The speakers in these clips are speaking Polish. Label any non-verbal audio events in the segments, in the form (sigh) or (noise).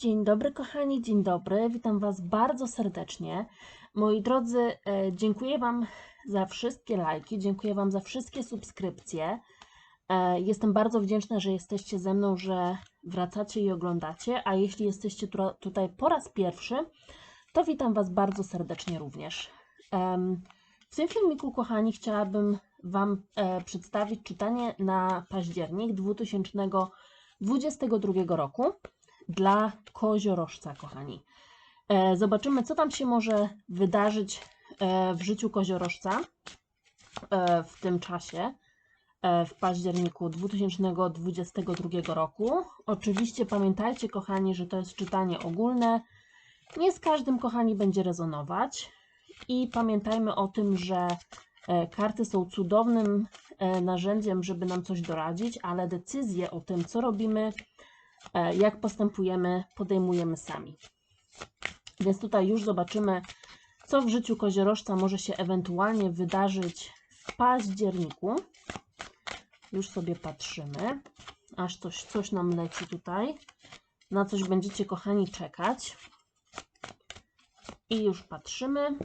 Dzień dobry, kochani, dzień dobry. Witam Was bardzo serdecznie. Moi drodzy, e, dziękuję Wam za wszystkie lajki, dziękuję Wam za wszystkie subskrypcje. E, Jestem bardzo wdzięczna, że jesteście ze mną, że wracacie i oglądacie. A jeśli jesteście tu- tutaj po raz pierwszy, to witam Was bardzo serdecznie również. W tym filmiku, kochani, chciałabym Wam e, przedstawić czytanie na październik 2022 roku dla koziorożca, kochani. E, Zobaczymy, co tam się może wydarzyć e, w życiu koziorożca e, w tym czasie, w październiku 2022 roku. Oczywiście pamiętajcie, kochani, że to jest czytanie ogólne. Nie z każdym, kochani, będzie rezonować. I pamiętajmy o tym, że karty są cudownym narzędziem, żeby nam coś doradzić, ale decyzje o tym, co robimy, jak postępujemy, podejmujemy sami. Więc tutaj już zobaczymy, co w życiu koziorożca może się ewentualnie wydarzyć w październiku. Już sobie patrzymy, aż coś, coś nam leci tutaj. Na coś będziecie, kochani, czekać. I już patrzymy.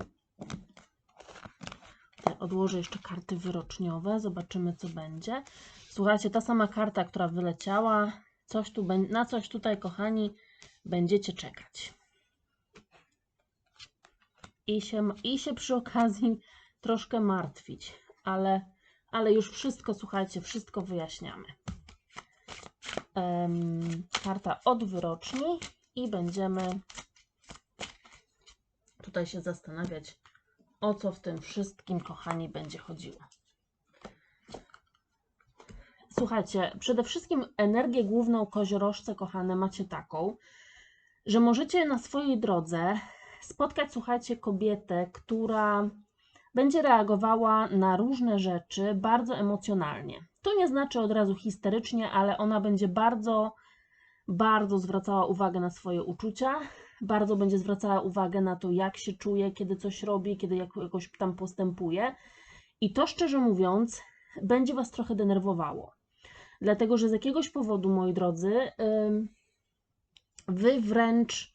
Tutaj odłożę jeszcze karty wyroczniowe, zobaczymy, co będzie. Słuchajcie, ta sama karta, która wyleciała, coś tu, na coś tutaj, kochani, będziecie czekać. I się, I się przy okazji troszkę martwić, ale, ale już wszystko, słuchajcie, wszystko wyjaśniamy. Em, karta od wyroczni i będziemy tutaj się zastanawiać, o co w tym wszystkim, kochani, będzie chodziło. Słuchajcie, przede wszystkim energię główną koziorożce, kochane, macie taką, że możecie na swojej drodze spotkać, słuchajcie, kobietę, która będzie reagowała na różne rzeczy bardzo emocjonalnie. To nie znaczy od razu histerycznie, ale ona będzie bardzo, bardzo zwracała uwagę na swoje uczucia, bardzo będzie zwracała uwagę na to, jak się czuje, kiedy coś robi, kiedy jak- jakoś tam postępuje. I to szczerze mówiąc, będzie Was trochę denerwowało. Dlatego, że z jakiegoś powodu, moi drodzy, Wy wręcz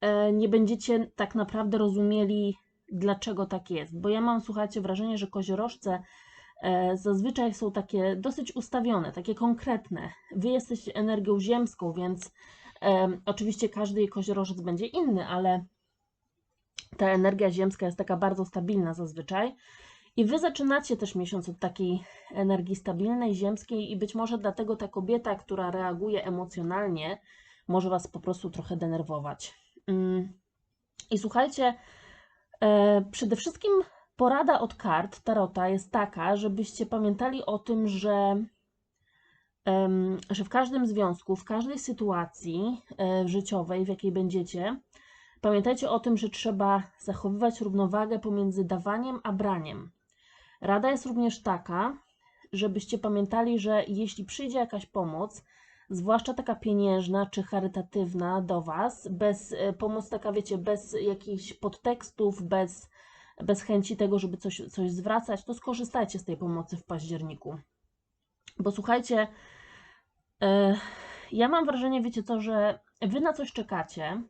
e, nie będziecie tak naprawdę rozumieli, dlaczego tak jest. Bo ja mam, słuchajcie, wrażenie, że koziorożce e, zazwyczaj są takie dosyć ustawione, takie konkretne. Wy jesteście energią ziemską, więc Em, oczywiście każdy koziorożec będzie inny, ale ta energia ziemska jest taka bardzo stabilna zazwyczaj. I wy zaczynacie też miesiąc od takiej energii stabilnej, ziemskiej, i być może dlatego ta kobieta, która reaguje emocjonalnie, może was po prostu trochę denerwować. Mm. I słuchajcie, e, przede wszystkim porada od kart Tarota jest taka, żebyście pamiętali o tym, że że w każdym związku, w każdej sytuacji e, życiowej, w jakiej będziecie, pamiętajcie o tym, że trzeba zachowywać równowagę pomiędzy dawaniem a braniem. Rada jest również taka, żebyście pamiętali, że jeśli przyjdzie jakaś pomoc, zwłaszcza taka pieniężna czy charytatywna do Was, bez e, pomoc taka, wiecie, bez jakichś podtekstów, bez, bez chęci tego, żeby coś, coś zwracać, to skorzystajcie z tej pomocy w październiku. Bo słuchajcie, e, ja mam wrażenie, wiecie co, że wy na coś czekacie.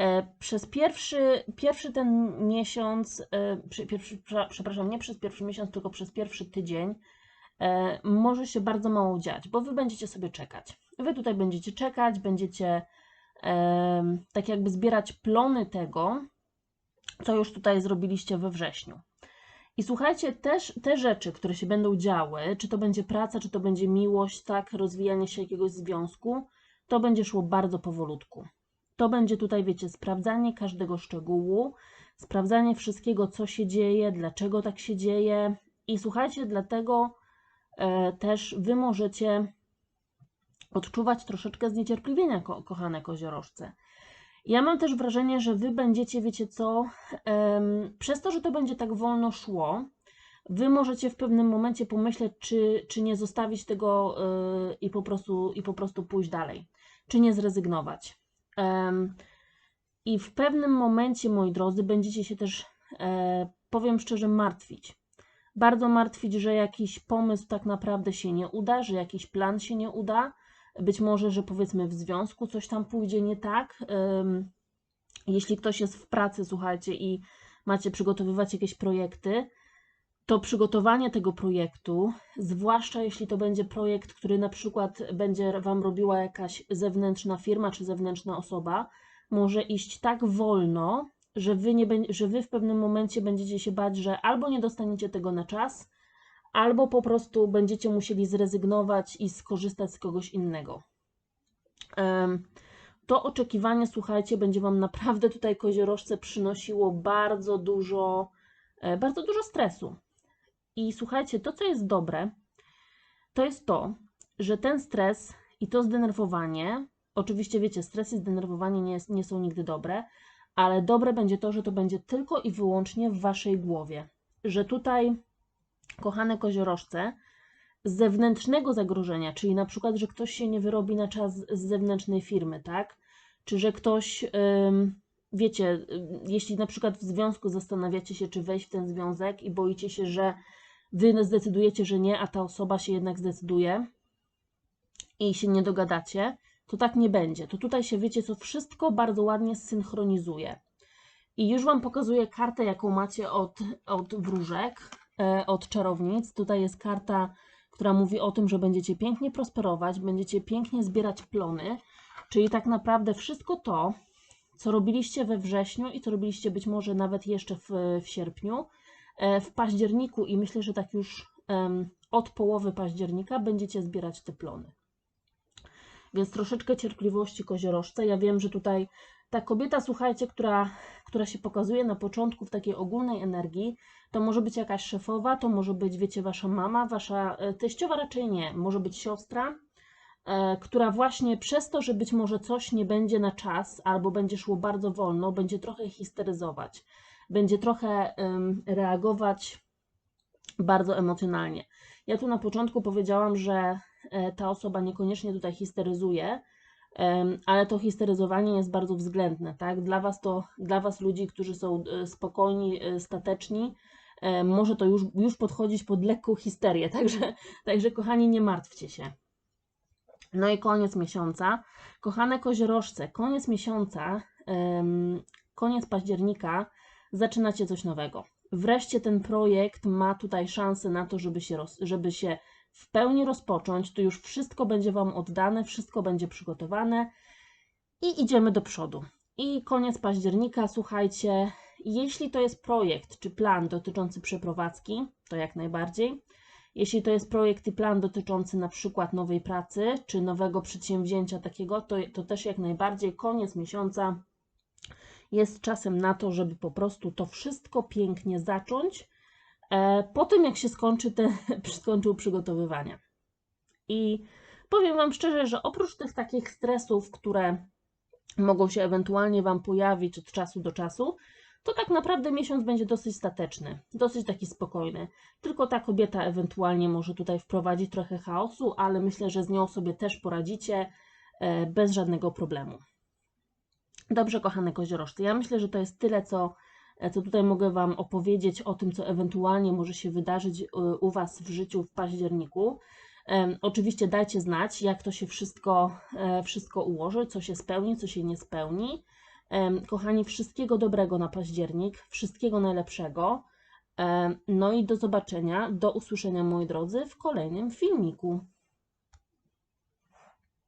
E, Przez pierwszy, pierwszy ten miesiąc, e, pierwszy, prze- przepraszam, nie przez pierwszy miesiąc, tylko przez pierwszy tydzień, e, może się bardzo mało dziać, bo wy będziecie sobie czekać. Wy tutaj będziecie czekać, będziecie tak jakby zbierać plony tego, co już tutaj zrobiliście we wrześniu. I słuchajcie, też te rzeczy, które się będą działy, czy to będzie praca, czy to będzie miłość, tak, rozwijanie się jakiegoś związku, to będzie szło bardzo powolutku. To będzie tutaj, wiecie, sprawdzanie każdego szczegółu, sprawdzanie wszystkiego, co się dzieje, dlaczego tak się dzieje. I słuchajcie, dlatego e, też wy możecie odczuwać troszeczkę zniecierpliwienia, ko kochane koziorożce. Ja mam też wrażenie, że wy będziecie, wiecie co, przez to, że to będzie tak wolno szło, wy możecie w pewnym momencie pomyśleć, czy, czy nie zostawić tego y, i, po prostu, i po prostu pójść dalej, czy nie zrezygnować. I w pewnym momencie, moi drodzy, będziecie się też, e, powiem szczerze, martwić. Bardzo martwić, że jakiś pomysł tak naprawdę się nie uda, że jakiś plan się nie uda, być może, że powiedzmy w związku coś tam pójdzie nie tak. Jeśli ktoś jest w pracy, słuchajcie, i macie przygotowywać jakieś projekty, to przygotowanie tego projektu, zwłaszcza jeśli to będzie projekt, który na przykład będzie Wam robiła jakaś zewnętrzna firma czy zewnętrzna osoba, może iść tak wolno, że wy, nie, że wy w pewnym momencie będziecie się bać, że albo nie dostaniecie tego na czas, albo po prostu będziecie musieli zrezygnować i skorzystać z kogoś innego. To oczekiwanie, słuchajcie, będzie Wam naprawdę tutaj koziorożce przynosiło bardzo dużo, e, bardzo dużo stresu. I słuchajcie, to co jest dobre, to jest to, że ten stres i to zdenerwowanie, oczywiście wiecie, stres i zdenerwowanie nie, nie są nigdy dobre, ale dobre będzie to, że to będzie tylko i wyłącznie w Waszej głowie. Że tutaj, kochane koziorożce, z zewnętrznego zagrożenia, czyli na przykład, że ktoś się nie wyrobi na czas z zewnętrznej firmy, tak? Czy że ktoś, wiecie, ym, jeśli na przykład w związku zastanawiacie się, czy wejść w ten związek i boicie się, że wy zdecydujecie, że nie, a ta osoba się jednak zdecyduje i się nie dogadacie, to tak nie będzie. To tutaj się, wiecie co, wszystko bardzo ładnie zsynchronizuje. I już Wam pokazuję kartę, jaką macie od, od wróżek, e, od czarownic. Tutaj jest karta, która mówi o tym, że będziecie pięknie prosperować, będziecie pięknie zbierać plony, czyli tak naprawdę wszystko to, co robiliście we wrześniu i co robiliście być może nawet jeszcze w, w sierpniu, w październiku i myślę, że tak już od połowy października będziecie zbierać te plony. Więc troszeczkę cierpliwości koziorożce. Ja wiem, że tutaj ta kobieta, słuchajcie, która, która się pokazuje na początku w takiej ogólnej energii, to może być jakaś szefowa, to może być, wiecie, wasza mama, wasza e, teściowa raczej nie, może być siostra, e, która właśnie przez to, że być może coś nie będzie na czas albo będzie szło bardzo wolno, będzie trochę histeryzować, będzie trochę reagować bardzo emocjonalnie. Ja tu na początku powiedziałam, że e, ta osoba niekoniecznie tutaj histeryzuje, ale to histeryzowanie jest bardzo względne, tak? Dla was to, dla was ludzi, którzy są e, spokojni, e, stateczni, może to już, już podchodzić pod lekką histerię, (laughs) także, także kochani, nie martwcie się. No i koniec miesiąca. Kochane koziorożce, koniec miesiąca, koniec października, zaczynacie coś nowego. Wreszcie ten projekt ma tutaj szansę na to, żeby się, roz, żeby się w pełni rozpocząć. Tu już wszystko będzie Wam oddane, wszystko będzie przygotowane i idziemy do przodu. I koniec października, słuchajcie, jeśli to jest projekt czy plan dotyczący przeprowadzki, to jak najbardziej. Jeśli to jest projekt i plan dotyczący na przykład nowej pracy czy nowego przedsięwzięcia takiego, to, to też jak najbardziej koniec miesiąca jest czasem na to, żeby po prostu to wszystko pięknie zacząć e, po tym, jak się skończy te, (laughs) skończył przygotowywania. I powiem Wam szczerze, że oprócz tych takich stresów, które mogą się ewentualnie Wam pojawić od czasu do czasu, to tak naprawdę miesiąc będzie dosyć stateczny, dosyć taki spokojny. Tylko ta kobieta ewentualnie może tutaj wprowadzić trochę chaosu, ale myślę, że z nią sobie też poradzicie e, bez żadnego problemu. Dobrze, kochane koziorożce, ja myślę, że to jest tyle, co, co tutaj mogę Wam opowiedzieć o tym, co ewentualnie może się wydarzyć u, u Was w życiu w październiku. Oczywiście dajcie znać, jak to się wszystko, e, wszystko ułoży, co się spełni, co się nie spełni. Kochani, wszystkiego dobrego na październik, wszystkiego najlepszego. No i do zobaczenia, do usłyszenia, moi drodzy, w kolejnym filmiku.